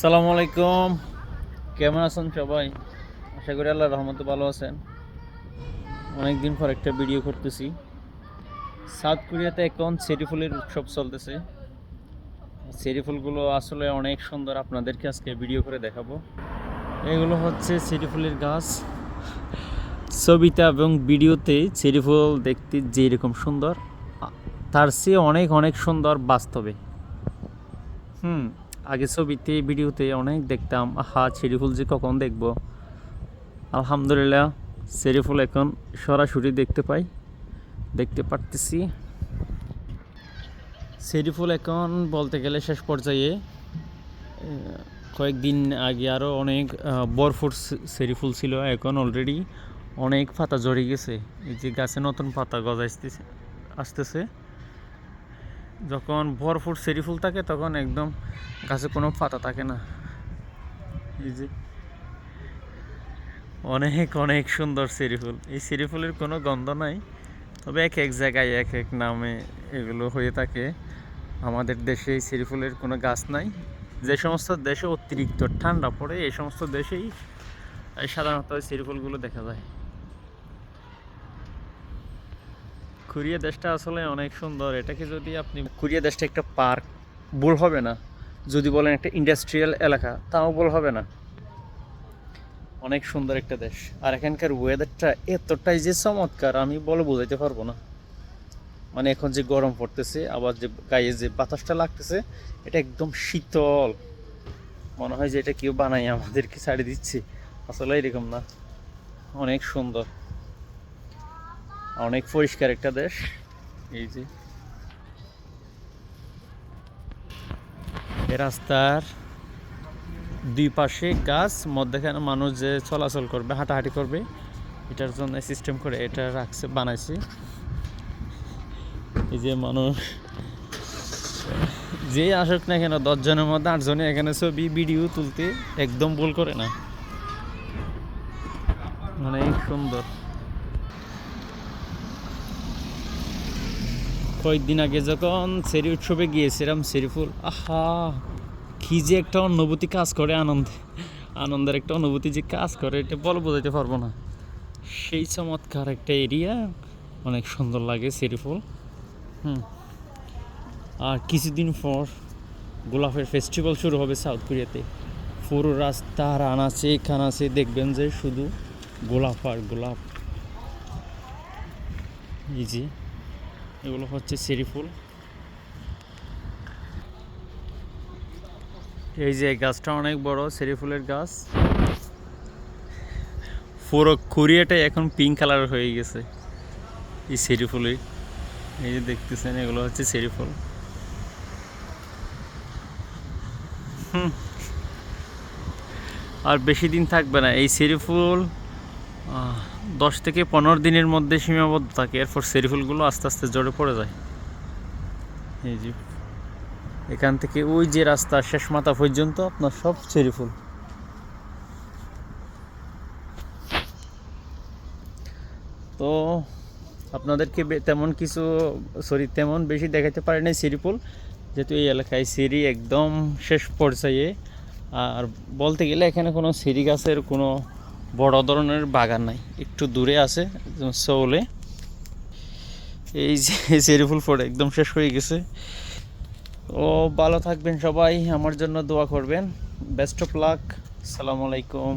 সালামু আলাইকুম। কেমন আছেন সবাই? আশা করি আল্লাহ রহমত ভালো আছেন। অনেক দিন পর একটা ভিডিও করতেছি। সাউথ কোরিয়াতে এখন চেরি ফুলের উৎসব চলতেছে। চেরি ফুলগুলো আসলে অনেক সুন্দর। আপনাদেরকে আজকে ভিডিও করে দেখাবো। এগুলো হচ্ছে চেরি ফুলের গাছ। ছবিতে এবং ভিডিওতে চেরি ফুল দেখতে যেরকম সুন্দর, তার চেয়ে অনেক অনেক সুন্দর বাস্তবে। হুম। আগে ছবিতে, ভিডিওতে অনেক দেখতাম, আহা চেরি ফুল যে কখন দেখব। আলহামদুলিল্লাহ চেরি ফুল এখন সরাসরি দেখতে পাই, দেখতে পারতেছি। চেরি ফুল এখন বলতে গেলে শেষ পর্যায়ে কয়েকদিন আগে আরও অনেক বরফুট চেরি ফুল ছিল, এখন অলরেডি অনেক পাতা ঝরে গেছে। এই যে গাছে নতুন পাতা গজাইতেছে, আসতেছে। যখন ভরপুর সেরি ফুল থাকে, তখন একদম গাছে কোনো পাতা থাকে না। এই যে, অনেক অনেক সুন্দর সেরি ফুল। এই সেরি ফুলের কোনো গন্ধ নাই, তবে এক এক জায়গায় এক এক নামে এগুলো হয়ে থাকে। আমাদের দেশে এই সেরি ফুলের কোনো গাছ নাই। যে সমস্ত দেশে অতিরিক্ত ঠান্ডা পড়ে, এই সমস্ত দেশেই সাধারণত সেরি ফুলগুলো দেখা যায়। কোরিয়া দেশটা আসলে অনেক সুন্দর। এটাকে যদি আপনি কোরিয়া দেশটা একটা পার্ক, ভুল হবে না। যদি বলেন একটা ইন্ডাস্ট্রিয়াল এলাকা, তাও ভুল হবে না। অনেক সুন্দর একটা দেশ। আর এখানকার ওয়েদারটা এতটাই যে চমৎকার, আমি বলে বোঝাইতে পারব না। মানে এখন যে গরম পড়তেছে, আবার যে গায়ে যে বাতাসটা লাগতেছে, এটা একদম শীতল। মনে হয় যে এটা কেউ বানাই আমাদেরকে ছাড়ি দিচ্ছে। আসলে এরকম না। অনেক সুন্দর। অনেক পরিষ্কার একটা দেশ। এই যে। রাস্তার দুই পাশে গাছ, মধ্যখানে মানুষ যে চলাচল করবে, হাঁটাহাঁটি করবে, এটার জন্য সিস্টেম করে এটা রাখছে, বানাইছে। এই যে মানুষ, যে আসুক না কেন, দশজনের মধ্যে আটজনে এখানে ছবি ভিডিও তুলতে একদম ভুল করে না। অনেক সুন্দর। কয়েকদিন আগে যখন সেরি উৎসবে গিয়েছিলাম, সেরি ফুল, আহা, কি যে একটা অনুভূতি কাজ করে আনন্দ। আনন্দের একটা অনুভূতি যে কাজ করে, এটা বল বোঝাইতে পারব না। সেই চমৎকার একটা এরিয়া, অনেক সুন্দর লাগে সেরি ফুল। হুম। আর কিছুদিন পর গোলাপের ফেস্টিভ্যাল শুরু হবে সাউথ কোরিয়াতে পুরো রাস্তার আনাচে কানাচে দেখবেন যে শুধু গোলাপ আর গোলাপ। যে। এগুলো হচ্ছে চেরি ফুল। এই যে গাছটা অনেক বড় চেরি ফুলের গাছ। পুরো কোরিয়াটাই এখন পিঙ্ক কালার হয়ে গেছে। এই চেরি ফুলে এই যে দেখতেছেন, এগুলো হচ্ছে চেরি ফুল। আর বেশি দিন থাকবে না, এই চেরি ফুল দশ থেকে পনেরো দিনের মধ্যে সীমাবদ্ধ থাকে। এরপর সেরি ফুলগুলো আস্তে আস্তে জড়ে পড়ে যায়। এই যে, এখান থেকে ওই যে রাস্তা শেষ মাথা পর্যন্ত আপনার সব চেরি ফুল তো আপনাদেরকে তেমন কিছু, সরি, তেমন বেশি দেখাতে পারি নাই সিরি ফুল যেহেতু এই এলাকায় সিরি একদম শেষ পর্যায়ে। আর বলতে গেলে এখানে কোনো সিরি গাছের কোনো বড় ধরনের বাগান নাই, একটু দূরে আছে একদম সৌলে এই যে চেরি ফুল ফোড়ে একদম শেষ হয়ে গেছে। ও, ভালো থাকবেন সবাই, আমার জন্য দোয়া করবেন। বেস্ট অফ লাক, সালামু আলাইকুম।